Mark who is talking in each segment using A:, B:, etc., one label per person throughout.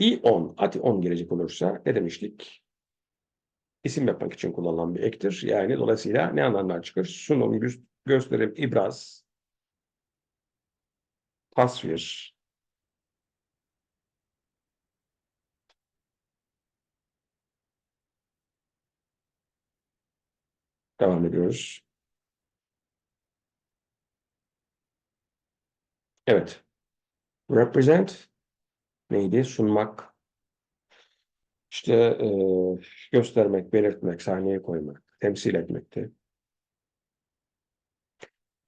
A: i10, ati10 gelecek olursa ne demiştik? İsim yapmak için kullanılan bir ektir. Yani dolayısıyla ne anlamlar çıkar? Sunum, gö- gösterim, ibraz, tasvir, devam ediyoruz. Evet. Represent neydi? Sunmak. İşte eee, göstermek, belirtmek, sahneye koymak, temsil etmekti.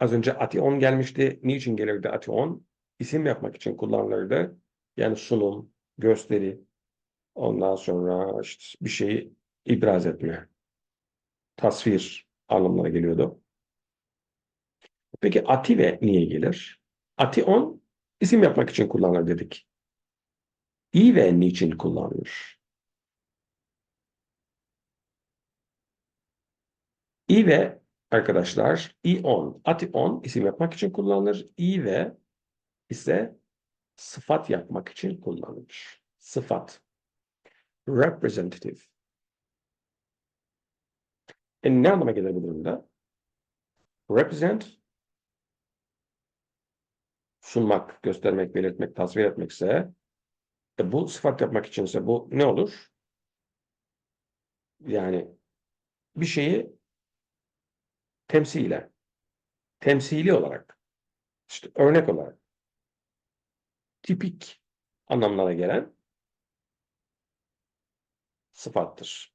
A: Az önce ati-on gelmişti. Niçin gelirdi ati-on? İsim yapmak için kullanılırdı. Yani sunum, gösteri, ondan sonra işte bir şeyi ibraz etme, tasvir anlamına geliyordu. Peki ati ve niye gelir? Ati-on isim yapmak için kullanılır dedik. İ ve niçin kullanılır? İ ve arkadaşlar i-on, ati-on isim yapmak için kullanılır. İ ve ise sıfat yapmak için kullanılır. Sıfat. Representative. E ne anlama gelir bu durumda? Represent sunmak, göstermek, belirtmek, tasvir etmekse e bu sıfat yapmak içinse bu ne olur? Yani bir şeyi temsile, temsili olarak, işte örnek olarak, tipik anlamlara gelen sıfattır.